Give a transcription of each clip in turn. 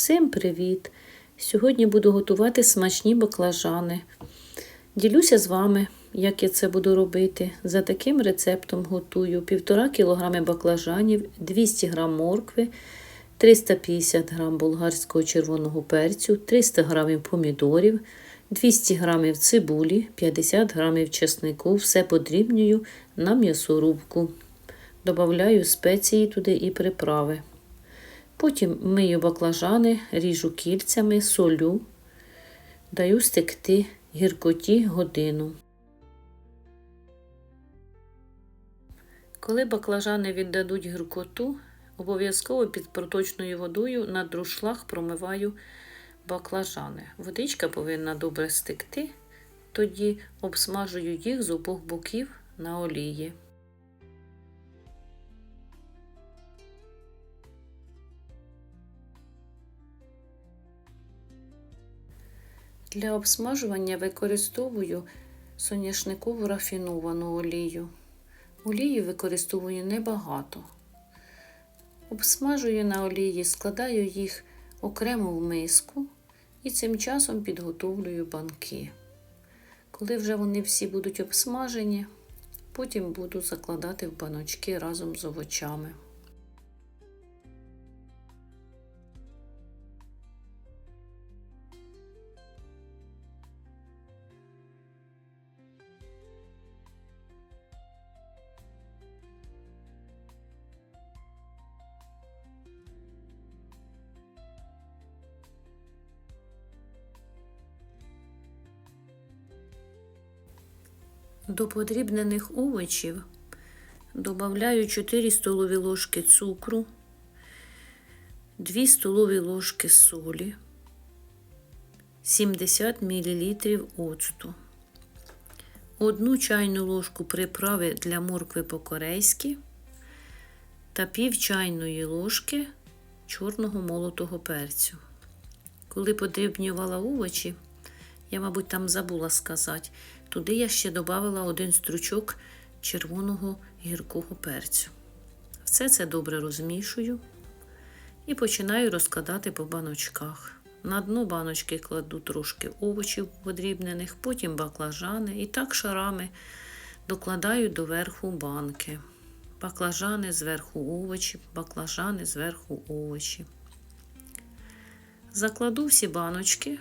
Всім привіт! Сьогодні буду готувати смачні баклажани. Ділюся з вами, як я це буду робити. За таким рецептом готую 1,5 кг баклажанів, 200 г моркви, 350 г болгарського червоного перцю, 300 г помідорів, 200 г цибулі, 50 г чеснику. Все подрібнюю на м'ясорубку. Добавляю спеції туди і приправи. Потім мию баклажани, ріжу кільцями, солю, даю стекти гіркоті годину. Коли баклажани віддадуть гіркоту, обов'язково під проточною водою на друшлах промиваю баклажани. Водичка повинна добре стекти, тоді обсмажую їх з обох боків на олії. Для обсмажування використовую соняшникову рафіновану олію. Олію використовую небагато. Обсмажую на олії, складаю їх окремо в миску і цим часом підготовлюю банки. Коли вже вони всі будуть обсмажені, потім буду закладати в баночки разом з овочами. До подрібнених овочів додаю 4 столові ложки цукру, 2 столові ложки солі, 70 мл оцту, 1 чайну ложку приправи для моркви по-корейськи та пів чайної ложки чорного молотого перцю. Коли подрібнювала овочі, я, мабуть, там забула сказати, туди я ще додала один стручок червоного гіркого перцю. Все це добре розмішую і починаю розкладати по баночках. На дно баночки кладу трошки овочів подрібнених, потім баклажани і так шарами докладаю до верху банки. Баклажани зверху овочі, баклажани зверху овочі. Закладу всі баночки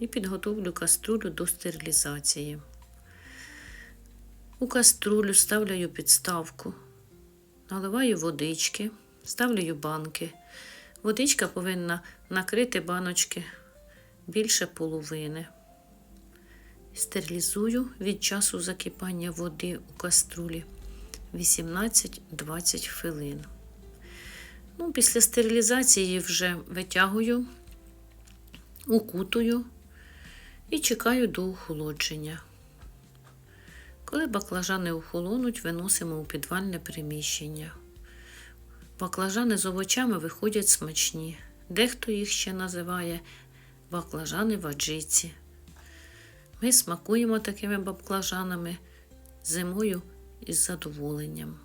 і підготовлю каструлю до стерилізації. У каструлю ставлю підставку, наливаю водички, ставлю банки. Водичка повинна накрити баночки більше половини. Стерилізую від часу закипання води у каструлі 18-20 хвилин. Ну, Після стерилізації вже витягую, укутую і чекаю до охолодження. Коли баклажани охолонуть, виносимо у підвальне приміщення. Баклажани з овочами виходять смачні. Дехто їх ще називає баклажани в аджиці. Ми смакуємо такими баклажанами зимою із задоволенням.